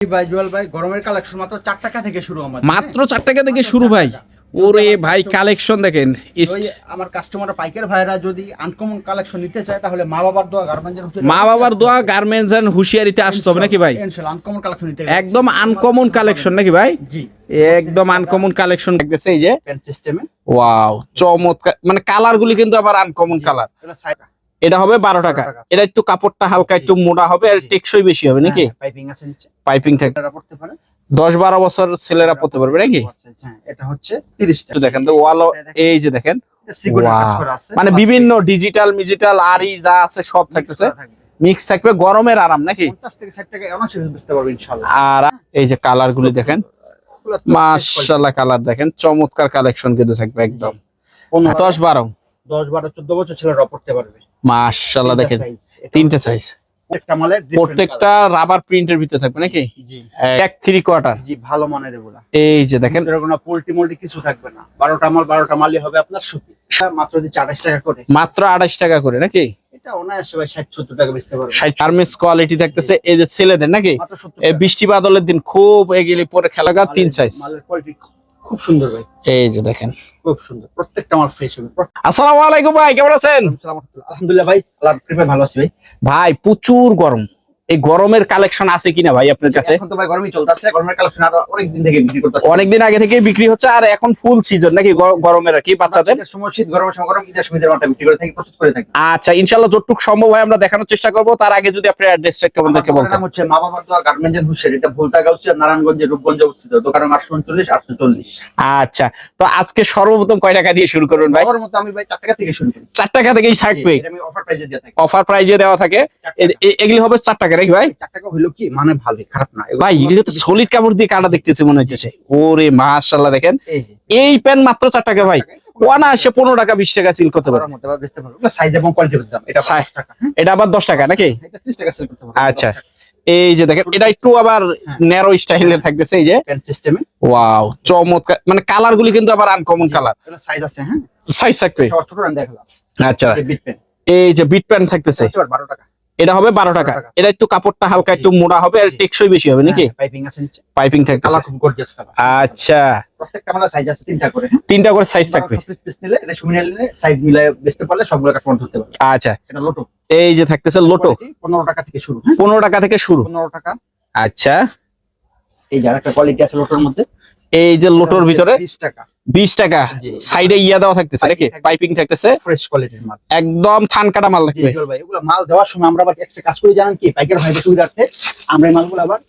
ভাই জুয়েল ভাই? গরমের কালেকশন মাত্র চার টাকা থেকে শুরু আমার মাত্র চার টাকা থেকে শুরু ভাই। ওরে ভাই কালেকশন দেখেন আমার কাস্টমার পাইকার ভাইরা যদি আনকমন কালেকশন নিতে চায় তাহলে মা বাবার দোয়া গার্মেন্টের মা বাবার দোয়া গার্মেন্টস এন্ড হুঁশিয়ারিতে আসতে হবে নাকি ভাই? ইনশাআল্লাহ আনকমন কালেকশন নিতে একদম আনকমন কালেকশন নাকি ভাই? জি। একদম আনকমন কালেকশন দেখতেছে এই যে। প্যান্ট সিস্টেমে ওয়াও চমৎকার। মানে কালার গুলি কিন্তু আবার আনকমন কালার এটা হবে বারো টাকা। এটা একটু কাপড়টা হালকা একটু মোটা হবে আর টেকসই বেশি হবে নাকি? পাইপিং নিচে। পাইপিং থেকে। দশ বারো বছর ছেলেরা পড়তে পারবে নাকি? হ্যাঁ এটা হচ্ছে 30 দেখেন তো ওয়াল এই যে দেখেন। মানে বিভিন্ন ডিজিটাল মিজিটাল আরই যা আছে সব থাকতেছে। মিক্স থাকবে গরমের আরাম নাকি? 50 থেকে 60 টাকা অনার্স বেচতে পারবে ইনশাআল্লাহ। আর এই যে কালার গুলি দেখেন। মাশাআল্লাহ কালার দেখেন চমৎকার কালেকশন কিন্তু থাকবে একদম। দশ বারো। 10 12 14 বছর ছেলেরা পড়তে পারবে। মাশাআল্লাহ দেখেন। তিনটে সাইজ প্রত্যেকটা মালের different প্রত্যেকটা রাবার প্রিন্টের ভিতরে থাকবে নাকি? এক থ্রি কোয়ার্টার জি ভালো মানের এগুলা। এই যে দেখেন। কোনো পোল্ট্রি মোল্টি কিছু থাকবে না। বারোটা মাল বারোটা মালই হবে আপনার সুতি। মাত্র আঠাশ টাকা করে। মাত্র আড়াইশ টাকা করে নাকি? কোয়ালিটি থাকতেছে এই যে ছেলেদের নাকি? বৃষ্টি বাদলের দিন খুব এগিয়ে পরে খেলা তিন সাইজ খুব সুন্দর ভাই। এই যে দেখেন। খুব সুন্দর। প্রত্যেকটা আমার ফ্রেশ হবে। আসসালামু আলাইকুম ভাই কেমন আছেন? আলহামদুলিল্লাহ ভাই আল্লাহর কৃপায় ভালো আছি ভাই। ভাই প্রচুর গরম। এই গরমের কালেকশন আছে কিনা ভাই আপনার কাছে? এখন তো ভাই গরমই চলতেছে গরমের কালেকশন আরও অনেক দিন থেকে বিক্রি করতেছে। অনেকদিন আগে থেকে বিক্রি হচ্ছে আর এখন ফুল সিজন নাকি গরমের আর কি বাচ্চাদের? সময় শীত গরমের সময় গরম ঈদের বিক্রি করে থাকি প্রস্তুত করে থাকি। আচ্ছা ইনশাল্লাহ যতটুক সম্ভব হয় আমরা দেখানোর চেষ্টা করব। তার আগে যদি আপনি অ্যাড্রেসটা একটু আমাদেরকে বলতেন। নাম হচ্ছে মা বাবার দোয়া গার্মেন্টস এন্ড হুসের এটা ভুলতা গাউসিয়া নারায়ণগঞ্জের রূপগঞ্জে অবস্থিত। দোকান নাম্বার আটশো উনচল্লিশ আটশো আচ্ছা তো আজকে সর্বপ্রথম কয় টাকা দিয়ে শুরু করুন ভাই? মতো আমি ভাই চার টাকা থেকে শুরু করি। চার টাকা থেকেই থাকবে? অফার প্রাইজে দিয়ে থাকি। অফার প্রাইজে দেওয়া থাকে। এগুলি হবে চার টাকা নাকি ভাই। হইল কি? মানে ভালো খারাপ না। ভাই এগুলি তো সলিড কাপড় দিয়ে কাটা দেখতেছি মনে হচ্ছে ওরে মাশাল্লাহ দেখেন। এই প্যান্ট মাত্র চার টাকা ভাই। পনেরো টাকা। বিশ টাকা সিল করতে পারে। সাইজ এবং কোয়ালিটির দাম এটা 5 টাকা হ্যাঁ? এটা আবার দশ টাকা নাকি? এটা 30 টাকা সেল করতে পারব। আচ্ছা। এই যে দেখেন এটা একটু আবার হ্যাঁ। ন্যারো স্টাইলে থাকতেছে এই যে। সিস্টেমে ওয়াও চমৎকার। মানে কালার গুলি কিন্তু আবার আনকমন কালার সাইজ আছে হ্যাঁ? সাইজ থাকবে। ছোট দেখালাম। আচ্ছা। এই বিট প্যান্ট এই যে বিট প্যান্ট থাকতেছে। 12 টাকা। এটা হবে বারো টাকা। এটা একটু কাপড়টা হালকা একটু মোটা হবে আর টেকসই বেশি হবে নাকি? পাইপিং গর্জিয়াস কালার আচ্ছা। তিনটা করে হ্যাঁ? তিনটা করে সাইজ থাকবে। কাস্টমার ধরতে আচ্ছা। লোটো এই যে থাকতেছে লোটো পনেরো টাকা থেকে শুরু হ্যাঁ? পনেরো টাকা থেকে শুরু। পনেরো টাকা। আচ্ছা। এই যে আরেকটা কোয়ালিটি আছে লোটোর মধ্যে। এই যে লোটোর ভিতরে? বিশ টাকা। বিশ টাকা সাইডে ইয়া দেওয়া থাকতেছে নাকি? পাইপিং থাকতেছে। ফ্রেশ কোয়ালিটির মাল। একদম থান কাটা মাল জল ভাই। এগুলো মাল দেওয়ার সময় আমরা আবার একটা কাজ করে জানেন কি? পাইকার ভাইদের সুবিধার্থে আমরা এই মালগুলো আবার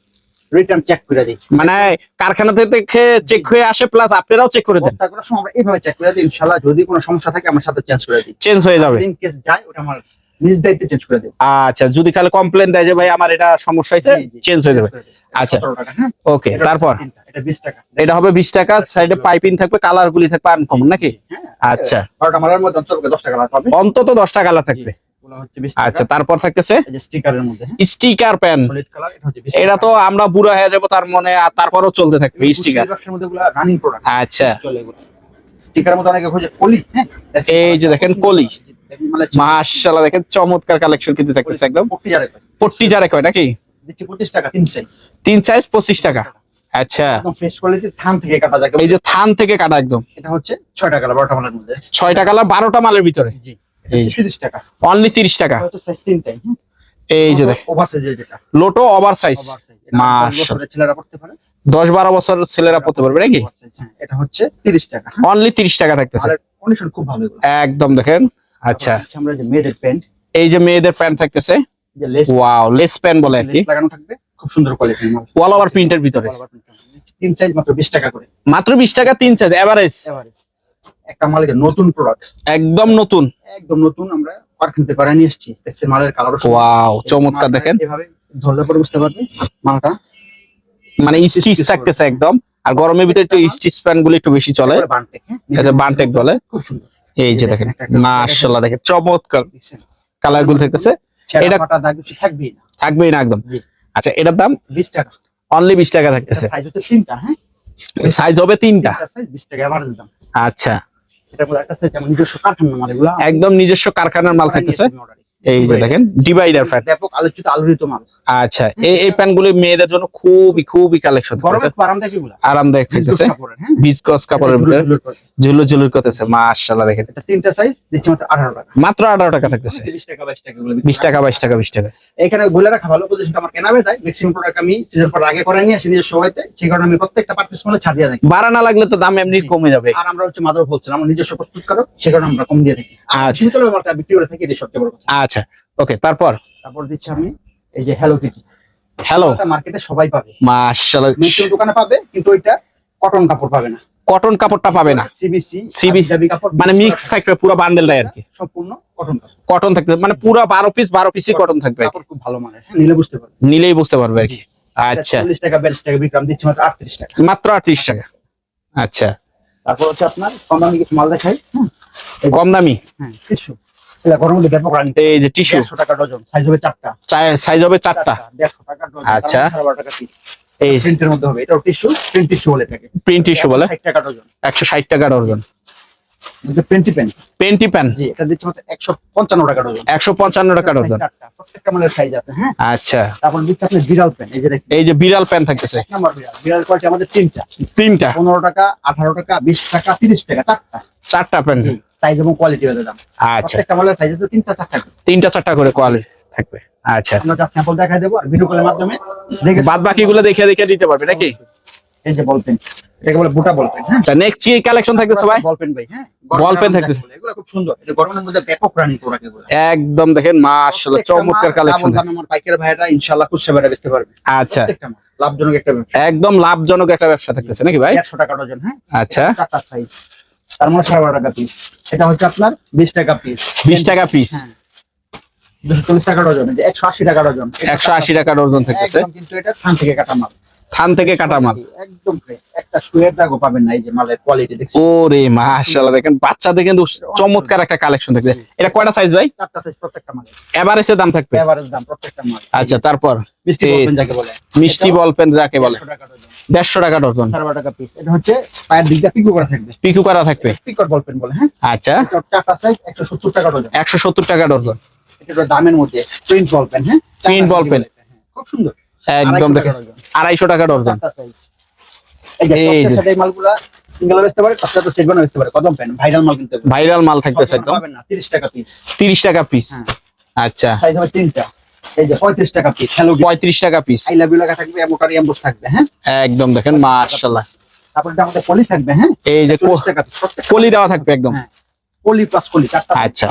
রিটার্ন চেক করে দিই। মানে কারখানা থেকে চেক হয়ে আসে প্লাস আপনারাও চেক করে দেন। সময় আমরা এইভাবে চেক করে দিই ইনশাআল্লাহ যদি কোনো সমস্যা থাকে আমার সাথে চেঞ্জ করে দিই। চেঞ্জ হয়ে যাবে। ইন কেস যায় ওটা আমার নিজ দায়িত্বে চেঞ্জ করে আচ্ছা যদি খালি কমপ্লেন দেয় যে ভাই আমার এটা সমস্যা হয়েছে চেঞ্জ হয়ে যাবে। আচ্ছা। 17 টাকা হ্যাঁ। ওকে তারপর? এটা 20 টাকা। এটা হবে বিশ টাকা সাইডে পাইপিং থাকবে কালার গুলি থাকবে আনকমন নাকি? হ্যাঁ আচ্ছা। অন্তত 10 টাকা লাভ অন্তত দশটা কালার থাকবে। এগুলো হচ্ছে 20 আচ্ছা তারপর থাকতেছে? স্টিকার প্যান এটা হচ্ছে 20 এটা টাকা। তো আমরা বুড়া হয়ে যাব তার মনে আর তারপরও চলতে থাকবে স্টিকার আচ্ছা। এগুলো। মধ্যে অনেকে খোঁজে কলি হ্যাঁ? এই যে দেখেন কলি। মাশাআল্লাহ দেখেন চমৎকার কালেকশন কিন্তু থাকতেছে একদম। পট্টি যারে কয়। নাকি? দিচ্ছি 25 টাকা তিন সাইজ তিন সাইজ পঁচিশ টাকা। আচ্ছা। একদম ফ্রেশ কোয়ালিটি থান থেকে কাটা এই যে থান থেকে কাটা একদম। এটা হচ্ছে 6 টাকা বারোটা মালের মধ্যে। কালার বারোটা মালের ভিতরে? জি। 30 টাকা। অনলি তিরিশ টাকা? হচ্ছে সাইজ তিনটাই হ্যাঁ এই যে দেখ ওভার সাইজের যেটা। লোটো ওভার সাইজ মাশাআল্লাহ। ছেলেরা করতে পারে। দশ বারো বছর ছেলেরা পড়তে পারবে নাকি? হ্যাঁ, এটা হচ্ছে 30 টাকা হ্যাঁ। অনলি তিরিশ টাকা থাকতেছে। কন্ডিশন খুব ভালো একদম দেখেন। আচ্ছা। আমরা যে মেয়েদের প্যান্ট এই যে মেয়েদের প্যান্ট থাকতেছে? ওয়াও লেস প্যান্ট বলে আর কি। লাগানো থাকবে খুব সুন্দর কোয়ালিটির মাল। ওয়াল ওভার প্রিন্টের ভিতরে। তিন সাইজ মাত্র 20 টাকা করে। মাত্র বিশ টাকা তিন সাইজ এভারেজ এভারেজ একটা মালের নতুন প্রোডাক্ট একদম নতুন। একদম নতুন আমরা কারখানাতে করে নিয়ে এসেছি। দেখছেন মালের কালার ওয়াও চমৎকার দেখেন। এভাবে ধরলে পরে বুঝতে পারবে মালটা। মানে স্টিচ থাকতেছে একদম। আর গরমের ভিতরে একটু স্টিচ প্যান্টগুলো একটু বেশি চলে। বানটেক হ্যাঁ? বানটেক বলে। খুব সুন্দর। এই যে দেখেন মাশাআল্লাহ দেখেন। চমৎকার কালারগুলো থাকতেছে। এটা এটা- দাগ কিছু থাকবেই না। থাকবেই না একদম। আচ্ছা এটার দাম 20 টাকা। অনলি বিশ টাকা থাকতেছে। সাইজ হচ্ছে তিনটা হ্যাঁ? সাইজ হবে তিনটা। সাইজ 20 টাকা এভারেজ দাম। আচ্ছা। একদম নিজস্ব কারখানার মাল থাকতেছে। এই যে দেখেন ডিভাইডার ফ্যান ব্যাপক আলোচিত আলোড়িত মাল। আচ্ছা এই এই প্যান্ট গুলি মেয়েদের জন্য খুবই খুবই কালেকশন আরামদায়ক থাকতেছে হ্যাঁ? বিজকস কাপড়ের এটা ভিতরে করে। ঝুলু করতেছে মাশাআল্লাহ দেখেন। এটা তিনটা সাইজ দিচ্ছি মাত্র আঠারো টাকা। মাত্র আঠারো টাকা থাকতেছে। তিরিশ টাকা বাইশ টাকা এগুলো বিক্রি বিশ টাকা বাইশ টাকা বিশ টাকা। এখানে বলে রাখা ভালো পজিশনটা আমার কেনা বেতায় ম্যাক্সিমাম প্রোডাক্ট আমি সিজন পর আগে করে নিয়ে আসি নিজস্ব হইতে। সেই কারণে আমি প্রত্যেকটা পার পিস মূল্য ছাড় দিয়ে থাকি। বাড়া না লাগলে তো দাম এমনি কমে যাবে। আর আমরা হচ্ছে মাদার হোলসেল আমরা নিজস্ব প্রস্তুত করো সে কারণে আমরা কম দিয়ে থাকি। আচ্ছা। শীতল মালটা বিক্রি করে থাকি এটা সবচেয়ে বড় কথা। আচ্ছা ওকে তারপর? তারপর দিচ্ছি আমি এই যে হ্যালো কিটি হ্যালো মার্কেটে সবাই পাবে। মাশাআল্লাহ মেশিন দোকানে পাবে কিন্তু ওইটা কটন কাপড় পাবে না। কটন কাপড়টা পাবে না। সিবিসি কাপড় মানে মিক্স থাকবে পুরো বান্ডেলটাই আর কি। সম্পূর্ণ কটন কটন থাকবে মানে পুরো বারো পিস বারো পিসই কটন থাকবে কাপড় খুব ভালো মানের। হ্যাঁ নিলে বুঝতে পারবে। নিলেই বুঝতে পারবে আর কি। আচ্ছা। চল্লিশ টাকা বিয়াল্লিশ টাকা বিক্রাম দিচ্ছি মাত্র আটত্রিশ টাকা। মাত্র আটত্রিশ টাকা। আচ্ছা। তারপর হচ্ছে আপনার কম দামি কিছু মাল দেখাই। হ্যাঁ কম দামি? হ্যাঁ টিস্যু এই যে টিস্যু? টাকা ডজন সাইজ হবে চারটা। সাইজ হবে চারটা। দেড়শো টাকা ডজন আচ্ছা। টাকা পিস এই প্রিন্টের মধ্যে হবে এটাও টিস্যু প্রিন্ট টিস্যু বলে এটাকে। প্রিন্ট টিস্যু বলে? টাকা ডজন। একশো ষাট টাকা ডজন। প্রিন্টি পেন পেন্টি প্যান জি এটা দিচ্ছে মাত্র একশো পঞ্চান্ন টাকা ডজন। একশো পঞ্চান্ন টাকা ডজন। প্রত্যেকটা মালের সাইজ আছে হ্যাঁ? আচ্ছা। তারপর দিচ্ছে আপনি বিড়াল পেন এই যে এই যে বিড়াল প্যান থাকতেছে। নাম্বার বিড়াল। বিড়াল কোয়ালিটি আমাদের তিনটা। তিনটা। পনেরো টাকা আঠারো টাকা বিশ টাকা তিরিশ টাকা চারটা। চারটা প্যান সাইজ এবং কোয়ালিটি বেঁধে দাম। আচ্ছা। প্রত্যেকটা মালের সাইজ আছে তিনটা চারটা। তিনটা চারটা করে কোয়ালিটি থাকবে। আচ্ছা। আমরা যা স্যাম্পল দেখাই দেবো আর ভিডিও কলের মাধ্যমে দেখে বাদ বাকি গুলো দেখে দেখে দিতে পারবে নাকি? এই যে বল পেন এটাকে বলে বুটা বল পেন হ্যাঁ? আচ্ছা নেক্সট কি কালেকশন থাকতেছে ভাই? বল পেন ভাই হ্যাঁ? বল পেন থাকতেছে। এগুলো খুব সুন্দর। এটা গরমের মধ্যে ব্যাপক রানিং প্রোডাক্ট এগুলো। একদম দেখেন মাশাআল্লাহ চমৎকার কালেকশন দাম আমার পাইকারি ভাইরা ইনশাআল্লাহ খুচরা বেড়ে বেচতে পারবে। আচ্ছা। লাভজনক একটা ব্যবসা। একদম লাভজনক একটা ব্যবসা থাকতেছে নাকি ভাই? একশো টাকা ডজন হ্যাঁ? আচ্ছা। চারটা সাইজ তার মানে সাড়ে বারো টাকা পিস এটা হচ্ছে আপনার বিশ টাকা পিস বিশ টাকা পিস হ্যাঁ। দুশো চল্লিশ টাকা ডজন একশো আশি টাকা ডজন একশো আশি টাকা ডজন থাকতেছে। কিন্তু এটা থান থেকে কাটা মাল। থান থেকে কাটা মাল। একদম একটা শুয়ের দাগও পাবেন না এই যে মালের কোয়ালিটি দেখছি ওরে মাশাআল্লাহ দেখেন বাচ্চাদের কিন্তু চমৎকার একটা কালেকশন থাকবে এটা কয়টা সাইজ ভাই? চারটা সাইজ প্রত্যেকটা মালের। এভারেজের দাম থাকবে? এভারেজ দাম প্রত্যেকটা মাল। আচ্ছা তারপর মিষ্টি বলবেন যাকে বলে। মিষ্টি বল পেন যাকে বলে। 150 টাকা ডজন। দেড়শো টাকা পিস এটা হচ্ছে পায়ের দিকটা পিকো করা থাকবে। পিকু করা থাকবে? পিকর বলপেন বলে হ্যাঁ? আচ্ছা। চারটা সাইজ একশো সত্তর টাকা ডজন। একশো সত্তর টাকা ডজন। এটা দামের মধ্যে প্রিন্ট বলপেন হ্যাঁ? Pen। হ্যাঁ, খুব সুন্দর। একদম দেখেন আড়াইশো টাকা পেন ভাইরাল মাল ভাইরাল মাল থাকতেছে একদম। না 30 টাকা পিস তিরিশ টাকা পিস আচ্ছা। তিনটা। এই যে 35 টাকা পিস হ্যালো পঁয়ত্রিশ টাকা পিস আই লাভ লেখা থাকবে মোটার এমবোস থাকবে হ্যাঁ? একদম দেখেন মাশাআল্লাহ। তারপর আমাদের পলি থাকবে হ্যাঁ? এই যে 40 টাকা কলি দেওয়া থাকবে একদম। হ্যাঁ। Poly plus poly. আচ্ছা।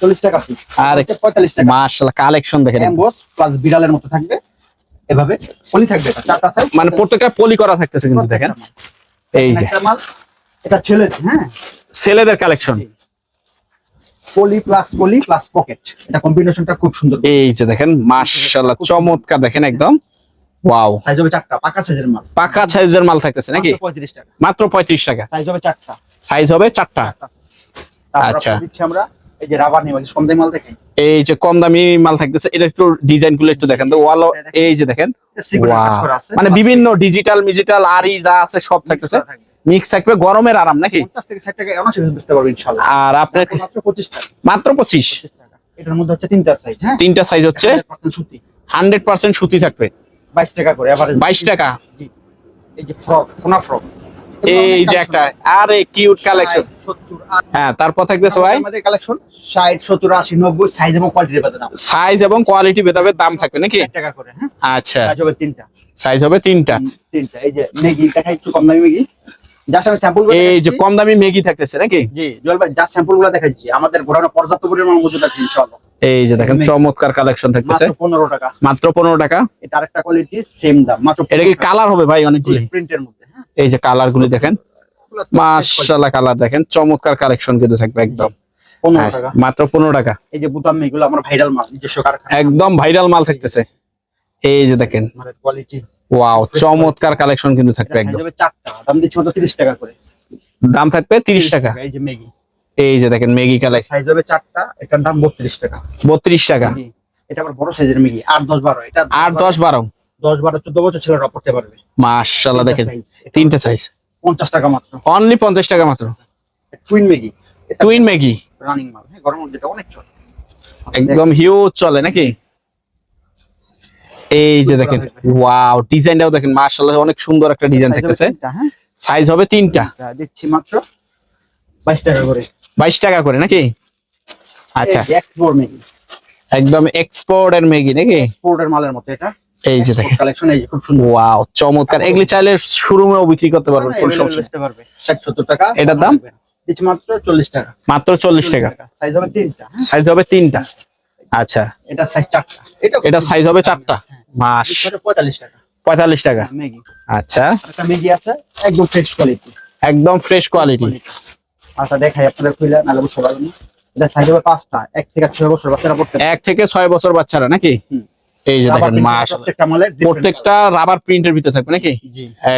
40 টাকা পিস আর 45 টাকা। মাশাআল্লাহ কালেকশন দেখেন। এমবোস প্লাস বিড়ালের মতো থাকবে। এভাবে পলি থাকবে চারটা সাইজ মানে প্রত্যেকটা পলি করা থাকতেছে কিন্তু দেখেন। এই যে। এটা ছেলে হ্যাঁ? ছেলেদের collection poly plus poly plus pocket এটা কম্বিনেশনটা খুব সুন্দর। এই যে দেখেন মাশাআল্লাহ চমৎকার দেখেন একদম। ওয়াও। সাইজ হবে চারটা পাকা সাইজের মাল। পাকা সাইজের মাল থাকতেছে নাকি? মাত্র 35 টাকা। মাত্র পঁয়ত্রিশ টাকা। সাইজ হবে চারটা। সাইজ হবে চারটা। আচ্ছা। দিচ্ছি আমরা এই যে রাবার কম দামি মাল দেখাই এই যে কম দামি মাল থাকতেছে এটা একটু ডিজাইনগুলো একটু দেখেন। তো ওয়াল এই যে দেখেন মানে বিভিন্ন ডিজিটাল মিজিটাল আরই যা আছে সব থাকতেছে। মিক্স থাকবে গরমের আরাম নাকি? 50 থেকে 60 টাকা অনার্স বুঝতে পারবেন ইনশাআল্লাহ আর আপনার মাত্র 25 টাকা। মাত্র পঁচিশ? এটার মধ্যে হচ্ছে তিনটা সাইজ হ্যাঁ? তিনটা সাইজ হচ্ছে 100% হান্ড্রেড পার্সেন্ট সুতি থাকবে। 22 টাকা করে 22 টাকা? এই যে ফ্রক কোনা ফ্রক এই যে একটা আরে কিউট কালেকশন হ্যাঁ তারপর থাকতেছে ভাই? আমাদের কালেকশন 60 70 80 90 সাইজ এবং কোয়ালিটির বাদে দাম। সাইজ এবং কোয়ালিটি দাম থাকবে নাকি? 1 টাকা করে হ্যাঁ? আচ্ছা। সাইজ হবে তিনটা। সাইজ হবে তিনটা। তিনটা। এই যে ম্যাগি দেখাই একটু কম দামি ম্যাগি জাস্ট আমি স্যাম্পল এই যে কম দামি মেগি থাকতেছে নাকি? জি জল ভাই যা স্যাম্পলগুলো দেখাচ্ছি। আমাদের ঘোরানো পর্যাপ্ত পরিমাণ মজুদ আছে ইনশাআল্লাহ। এই যে দেখেন চমৎকার কালেকশন থাকতেছে। মাত্র পনেরো টাকা। মাত্র পনেরো টাকা। এটা আরেকটা কোয়ালিটি সেম দাম। মাত্র এটা কি কালার হবে ভাই অনেকগুলি? প্রিন্টের মধ্যে। এই যে কালার গুলি দেখেন মাশাআল্লাহ কালার দেখেন চমৎকার কালেকশন কিন্তু থাকবে একদম। হ্যাঁ, মাত্র পনেরো টাকা। এই যে বুতাম এগুলো আমার ভাইরাল মাল নিজস্ব একদম ভাইরাল মাল থাকতেছে। এই যে দেখেন কোয়ালিটি ওয়াও চমৎকার কালেকশন কিন্তু থাকবে একদম। দাম দিচ্ছি মাত্র তিরিশ টাকা করে। দাম থাকবে তিরিশ টাকা। এই যে ম্যাগি এই যে দেখেন মেগি কালেকশন সাইজ হবে চারটা এটার দাম বত্রিশ টাকা। বত্রিশ টাকা। এটা আবার বড় সাইজের ম্যাগি আট দশ বারো এটা আট দশ বারো। দশ বারো চোদ্দ বছর ছেলেরা পড়তে পারবে। মাশাআল্লাহ দেখেন তিনটা সাইজ পঞ্চাশ টাকা মাত্র। অনলি পঞ্চাশ টাকা মাত্র। Twin Maggi twin Maggi running মাল হ্যাঁ গরমের মধ্যে এটা অনেক চলে। একদম হিউজ চলে নাকি? এই যে দেখেন ওয়াও ডিজাইনটাও দেখেন মাশাআল্লাহ অনেক সুন্দর একটা ডিজাইন থাকতেছে। হ্যাঁ? সাইজ হবে তিনটা। দিচ্ছি মাত্র বাইশ টাকা করে। বাইশ টাকা করে নাকি? আচ্ছা। এক্সপোর্ট মেগি একদম এক্সপোর্ট এর মেগি নাকি? এক্সপোর্টের মালের মতো এটা। এই যে দেখেন। কালেকশন এই যে খুব সুন্দর। ওয়াও চমৎকার। এগুলি চাইলে শোরুমেও বিক্রি করতে পারবেন হ্যাঁ, কোনো সমস্যা। বেচতে পারবে। ষাট সত্তর টাকা এটার দাম? মাত্র চল্লিশ টাকা। মাত্র চল্লিশ টাকা। সাইজ হবে তিনটা হ্যাঁ? সাইজ হবে তিনটা। আচ্ছা। এটা সাইজ চারটা। এটা এটা size হবে চারটা। হ্যাঁ। মাস পঁয়তাল্লিশ টাকা। পঁয়তাল্লিশ টাকা। ম্যাগি। আচ্ছা। একটা ম্যাগি আছে একদম ফ্রেশ কোয়ালিটি একদম ফ্রেশ কোয়ালিটি আচ্ছা দেখাই আপনাদের খুলে বুঝতে পারবেন এটা সাইজ হবে পাঁচটা। এক থেকে ছয় বছর বাচ্চারা পড়তে এক থেকে ছয় বছর বাচ্চারা নাকি? হুম। এই যে দেখেন প্রত্যেকটা রাবার প্রিন্টের ভিতরে থাকবে নাকি?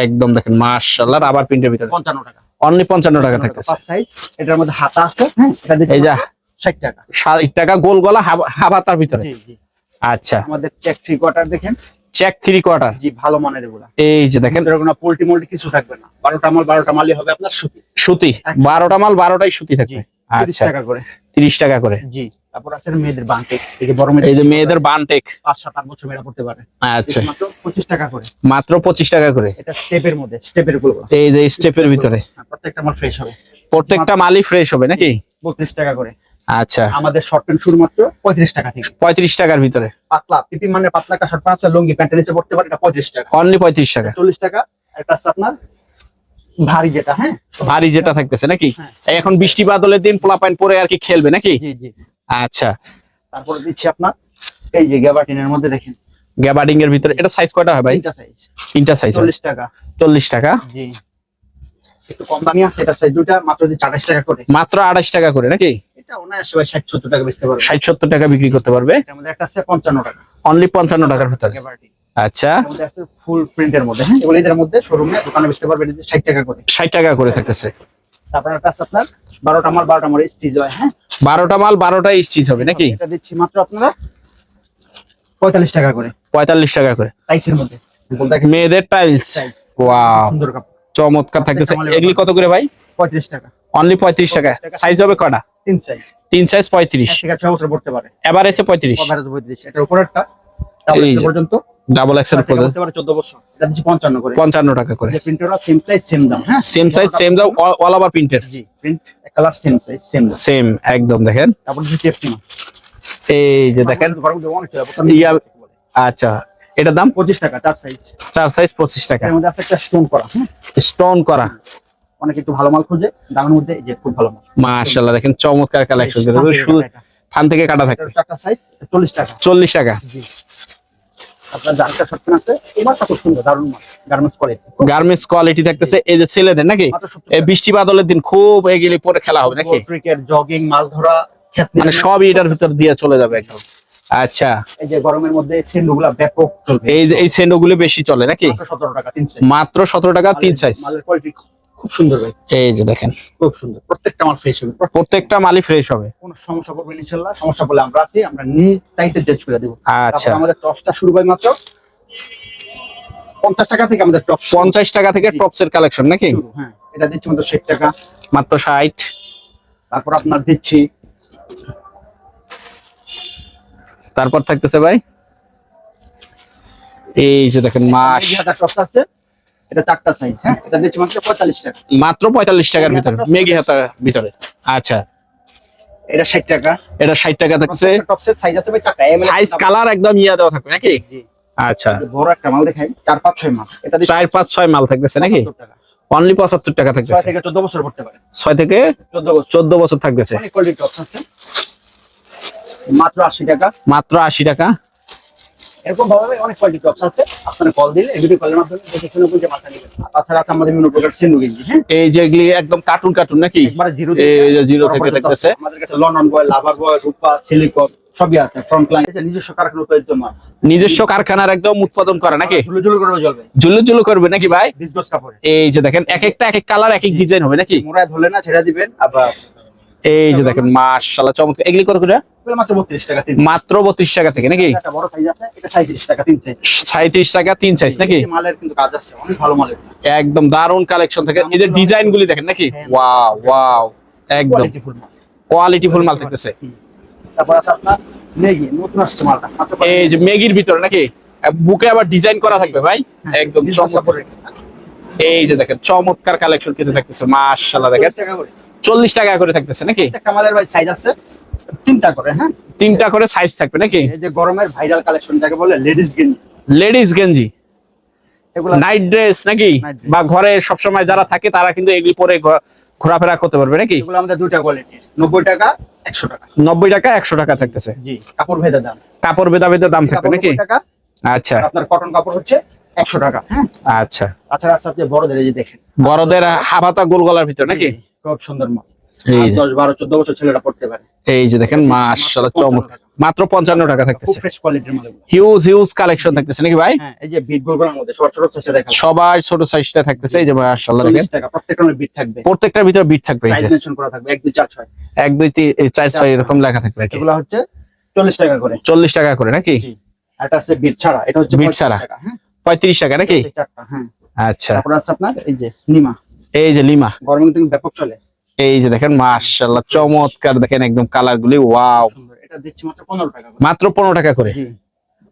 একদম দেখেন মাশাআল্লাহ রাবার প্রিন্টের ভিতরে। টাকা। অনলি পঞ্চান্ন টাকা থাকতেছে। সাইজ এটার মধ্যে হাতা আছে হ্যাঁ এটা এই যে মাত্র ষাট টাকা। ষাট টাকা গোল গলা হাবাতার ভিতরে। জি জি। আচ্ছা। আমাদের চেক থ্রি কোয়ার্টার দেখেন। চেক থ্রি কোয়ার্টার জি ভালো মানের এগুলা। এই যে দেখেন। কোনো পোল্ট্রি মোল্টি কিছু থাকবে না। বারোটা মাল বারোটা মালই হবে আপনার সুতি। সুতি। বারোটা মাল বারোটাই সুতি থাকবে। আচ্ছা। টাকা করে। তিরিশ টাকা করে। জি। তারপর আছে মেয়েদের বান্টেক এই যে বড় মেয়েদের এই যে মেয়েদের বানটেক। পাঁচ সাত আট বছর মেয়েরা পড়তে পারে। আচ্ছা। মাত্র পঁচিশ টাকা করে। মাত্র পঁচিশ টাকা করে? এটা স্টেপের মধ্যে স্টেপেরগুলো এই যে স্টেপের ভিতরে। প্রত্যেকটা মাল ফ্রেশ হবে। প্রত্যেকটা মালই ফ্রেশ হবে নাকি? বত্রিশ টাকা করে। আচ্ছা। আমাদের শর্ট প্যান্ট শুধুমাত্র পঁয়ত্রিশ টাকা থেকে। পঁয়ত্রিশ টাকার ভিতরে। পাতলা পিপি মানে পাতলা একটা শর্ট প্যান্ট আছে লুঙ্গি প্যান্টের নিচে পড়তে পারে এটা পঁয়ত্রিশ টাকা। অনলি পঁয়ত্রিশ টাকা। চল্লিশ টাকা এটা আছে আপনার ভারী যেটা হ্যাঁ? ভারী যেটা থাকতেছে নাকি? হ্যাঁ। এখন বৃষ্টি বাদলের দিন পোলা প্যান্ট পরে আর কি খেলবে নাকি? জি জি। আচ্ছা। তারপরে দিচ্ছি আপনার এই যে গ্যাবার্টিনের মধ্যে দেখেন। গ্যাবার্ডিং এর ভিতরে এটা সাইজ কয়টা হয় ভাই? তিনটা সাইজ তিনটা সাইজ চল্লিশ টাকা। চল্লিশ টাকা? জি। একটু কম দামি আছে এটা সাইজ দুটা মাত্র যে চাটাশ টাকা করে। মাত্র আড়াইশ টাকা করে নাকি? এটা অনায়াসে ভাই ষাট সত্তর টাকা বেচতে পারবে। ষাট সত্তর টাকা বিক্রি করতে পারবে। এটার মধ্যে একটা আছে পঞ্চান্ন টাকা। অনলি পঞ্চান্ন টাকার ভিতরে। গ্যাবার্টি আচ্ছা। ফুল প্রিন্টের মধ্যে হ্যাঁ? এগুলো এদের মধ্যে শোরুমে দোকানে বেচতে পারবে এটা ষাট টাকা করে। ষাট টাকা করে থাকতেছে। আপনার বারোটা মাল বারোটা মাল স্টিচ হয় হ্যাঁ? বারোটা মাল বারোটাই স্টিচ হবে নাকি? এটা দিচ্ছি মাত্র আপনারা পঁয়তাল্লিশ টাকা করে। পঁয়তাল্লিশ টাকা করে। মধ্যে। মেয়েদের টাইলস। ওয়াও চমৎকার থাকতেছে। এগুলি কত করে ভাই? পঁয়ত্রিশ টাকা। অনলি পঁয়ত্রিশ টাকা। সাইজ হবে কটা? তিন সাইজ তিন সাইজ পঁয়ত্রিশ। এসে পঁয়ত্রিশ। এটার উপরেরটা। পর্যন্ত? ডাবল এক্সেল ছয় থেকে পড়তে পারে চোদ্দ বছর। এটা দিচ্ছি পঞ্চান্ন করে। পঞ্চান্ন টাকা করে। সেম সাইজ সেম দাম হ্যাঁ? সেম সাইজ সেম দাম অল ওভার প্রিন্টের জি print colour same size same same একদম দেখেন। তারপর দিচ্ছি টেপটি এই যে দেখেন। আচ্ছা এটার দাম? পঁচিশ টাকা চার সাইজ চার সাইজ পঁচিশ টাকা। এর মধ্যে আছে একটা স্টোন করা হ্যাঁ স্টোন করা। অনেক একটু ভালো মাল খুঁজে দামের মধ্যে যে খুব ভালো মাল। মাশাআল্লাহ দেখেন চমৎকার কালেকশন শুধু থান থেকে কাটা থাকে চারটা সাইজ চল্লিশ টাকা। চল্লিশ টাকা। জি। আপনার যারটা শর্টকান আছে এই মালটা খুব সুন্দর দারুণ মাল গার্মেন্টস কোয়ালিটি গার্মেন্টস কোয়ালিটি থাকতেছে এই যে ছেলেদের নাকি? মাত্র এই বৃষ্টি বাদলের দিন খুব এগুলি পরে খেলা হবে নাকি? ক্রিকেট জগিং মাছ ধরা মানে সবই এটার ভিতর দিয়ে চলে যাবে একদম। আচ্ছা। এই যে গরমের মধ্যে সেন্ডুগুলা ব্যাপক চলবে। এই যে এই সেন্ডোগুলো বেশি চলে নাকি? মাত্র সতেরো টাকা তিন সাইজ মাত্র সতেরো টাকা তিন সাইজ মালের কোয়ালিটি খুব সুন্দর ভাই। এই যে দেখেন। খুব সুন্দর। প্রত্যেকটা মাল ফ্রেশ হবে। প্রত্যেকটা মালই ফ্রেশ হবে। কোনো সমস্যা পড়বে না সমস্যা পড়লে আমরা আছি আমরা নিয়ে টাইতে চেঞ্জ করে দেবো। আচ্ছা। আমাদের টপসটা শুরু হয় মাত্র পঞ্চাশ টাকা থেকে আমাদের টপ পঞ্চাশ টাকা থেকে টপসের কালেকশন নাকি? হ্যাঁ। এটা দিচ্ছি মাত্র ষাট টাকা। মাত্র ষাট। তারপর আপনার দিচ্ছি। তারপর থাকতেছে ভাই? এই যে দেখেন মাস। টপস আছে এটা চারটা সাইজ হ্যাঁ? এটা দিচ্ছি মাত্র পঁয়তাল্লিশ টাকা। মাত্র পঁয়তাল্লিশ টাকার ভিতরে মেগি হাতার ভিতরে। আচ্ছা। এটা ষাট টাকা। এটা ষাট টাকা থাকছে। টপসের সাইজ আছে ভাই চারটা। সাইজ কালার একদম ইয়া দেওয়া থাকবে নাকি? আচ্ছা। বড় একটা মাল দেখাই চার পাঁচ ছয় মাল। এটা দিচ্ছি চার পাঁচ ছয় মাল থাকতেছে নাকি? অনলি পঁচাত্তর টাকা ছয় থাকতেছে থেকে চোদ্দ বছর পড়তে পারে। ছয় থেকে চোদ্দ বছর। চোদ্দ বছর থাকতেছে। অনেক কোয়ালিটি টপস আছে। মাত্র আশি টাকা। মাত্র আশি টাকা। এরকম ভাবে অনেক কোয়ালিটি টপস আছে। আপনারা কল দিলে এই ভিডিও কলের মাধ্যমে দেখে শুনে বুঝে মাথা নেবেন। তাছাড়া আছে আমাদের বিভিন্ন প্রকার সিন্ধু গেঞ্জি হ্যাঁ? এই যে এগুলি একদম কার্টুন কার্টুন নাকি? একবারে জিরো এই যে জিরো থেকে থাকতেছে আমাদের কাছে London boy lover boy Rupa silicon সবই আছে। ফ্রন্ট লাইন নিজস্ব কারখানা উৎপাদিত মাল। নিজস্ব কারখানার একদম উৎপাদন করা নাকি? ঝুলো ঝুলো করে জ্বলবে। ঝুলু করবে নাকি ভাই? বিজগস কাপড়ে। এই যে দেখেন এক একটা এক এক কালার এক এক ডিজাইন হবে নাকি? মোড়ায় ধরলে না ছেড়ে দিবেন আবার এই যে দেখেন মাশাআল্লাহ চমৎকার। এগুলি কত করে? মাত্র বত্রিশ টাকা থেকে নাকি? সাঁত্রিশ টাকা তিন সাইজ নাকি? একদম দারুণ কালেকশন থাকে। এই যে ডিজাইন গুলি দেখেন নাকি? ওয়াও ওয়াও একদম। কোয়ালিটি ফুল মাল। থাকতেছে। তারপর আছে আপনার মেগি নতুন আসছে মালটা এই যে মেগির ভিতরে নাকি? বুকে আবার ডিজাইন করা থাকবে ভাই? হ্যাঁ, একদম চমৎকার। এই যে দেখেন চমৎকার কালেকশন কিছু থাকতেছে মাশাআল্লাহ দেখেন। 40 টাকা করে। চল্লিশ টাকা করে থাকতেছে নাকি? প্রত্যেকটা মালের ভাই সাইজ আছে তিনটা করে হ্যাঁ? তিনটা করে সাইজ থাকবে নাকি? এই যে গরমের ভাইরাল কালেকশন যাকে বলে লেডিস গেঞ্জি। লেডিস গেঞ্জি। নাইট ড্রেস নাকি? বা ঘরে সবসময় যারা থাকে তারা কিন্তু এগুলি পরে ঘোরাফেরা করতে পারবে নাকি? এগুলো আমাদের দুইটা কোয়ালিটি নব্বই টাকা একশো টাকা। নব্বই টাকা একশো টাকা থাকতেছে। জি কাপড় ভেদে দাম। কাপড় ভেদা ভেদা দাম থাকবে নাকি? টাকা আচ্ছা। আপনার কটন কাপড় হচ্ছে একশো টাকা হ্যাঁ? আচ্ছা। তাছাড়া আছে বড়দের এই যে দেখেন। বড়দের হাফাতা গোল গলার ভিতর নাকি? খুব সুন্দর মাল এই দশ বারো চোদ্দ বছর ছেলেরা পড়তে পারে। এই যে দেখেন মাশাআল্লাহ চমৎকার। মাত্র পঞ্চান্ন টাকা থাকতেছে। ফ্রেশ কোয়ালিটির মাল এগুলো। হিউজ হিউজ কালেকশন থাকতেছে নাকি ভাই? হ্যাঁ এই যে বিটগুলোর মধ্যে সবার ছোট সাইজে দেখা সবাই ছোট সাইজটা থাকতেছে এই যে মাশাআল্লাহ দেখেন। চল্লিশ টাকা প্রত্যেকটা বিট থাকবে। প্রত্যেকটার ভিতরে বিট থাকবে এই যে। মেনশন করা থাকবে এক দুই চার ছয়। এক দুই তিন এই চার ছয় এরকম লেখা থাকবে এগুলো হচ্ছে চল্লিশ টাকা করে। চল্লিশ টাকা করে নাকি। এটা আছে বিট ছাড়া এটা হচ্ছে বিট ছাড়া। টাকা, হ্যাঁ। পঁয়ত্রিশ টাকা নাকি? হ্যাঁ। আচ্ছা। তারপর আছে আপনার এই যে নিমা। এই যে লিমা। গরমে কিন্তু ব্যাপক চলে। এই যে দেখেন মাশাআল্লাহ চমৎকার দেখেন একদম কালার গুলি ওয়াও। এটা দিচ্ছি মাত্র পনেরো টাকা করে। মাত্র পনেরো টাকা করে।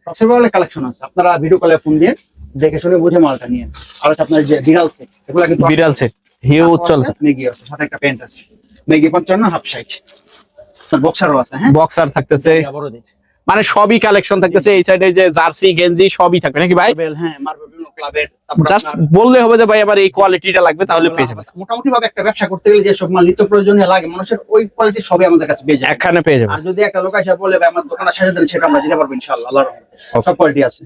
সবচেয়ে ভালো কালেকশন আছে। আপনারা ভিডিও কলে ফোন দিয়ে দেখে শুনে বুঝে মালটা নিয়ে আর হচ্ছে আপনার যে বিড়াল সেট এগুলো কিন্তু বিড়াল সেট হিউজ চলছে। মেগি আছে সাথে একটা প্যান্ট আছে। মেগি পঞ্চান্ন হাফ সাইজ বক্সারও আছে হ্যাঁ? বক্সার থাকতেছে। বড়দের মানে সবই কালেকশন থাকতেছে। এই সাইডে যে জার্সি গেঞ্জি সবই থাকবে। নাকি ভাই? হ্যাঁ ক্লাবের জাস্ট বললে হবে যে ভাই আবার এই কোয়ালিটিটা লাগবে তাহলে পেয়ে যাবে মোটামুটি ভাবে একটা ব্যবসা করতে গেলে যে সব মাল নিত্য প্রয়োজনীয় লাগে মানুষের ওই কোয়ালিটি সবই আমাদের কাছে পেয়ে যাবে এখানে পেয়ে যাবে আর যদি একটা লোক এসে বলে ভাই আমার দোকানে সাজা দেন সেটা আমরা দিতে পারব ইনশাআল্লাহ আল্লাহর রহমতে। সব কোয়ালিটি আছে।